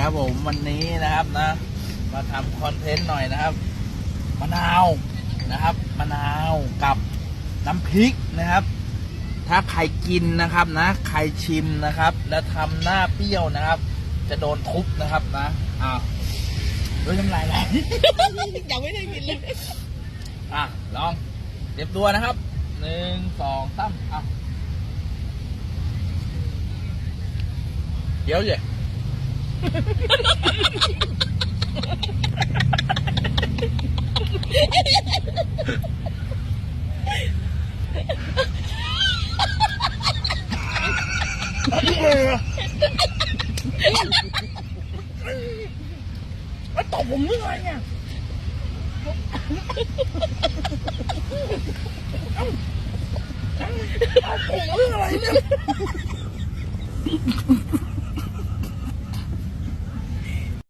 ครับผมวันนี้นะครับนะ มาทำคอนเทนต์หน่อยนะครับมะนาวนะครับมะนาวกับน้ำพริกนะครับ ถ้าใครกินนะครับนะ ใครชิมนะครับ แล้วทำหน้าเปรี้ยวนะครับ จะโดนทุบนะครับนะอ้าวด้วยน้ำลายไหลยังไม่ได้กินเลยอะลองเตรียมตัวนะครับหนึ่งสองสามอะเดี๋ยวเจ๊มาตบผมเรื่องอะไรเนี่ย nó tột cùng nước thôi nha. Tột cùng nước rồi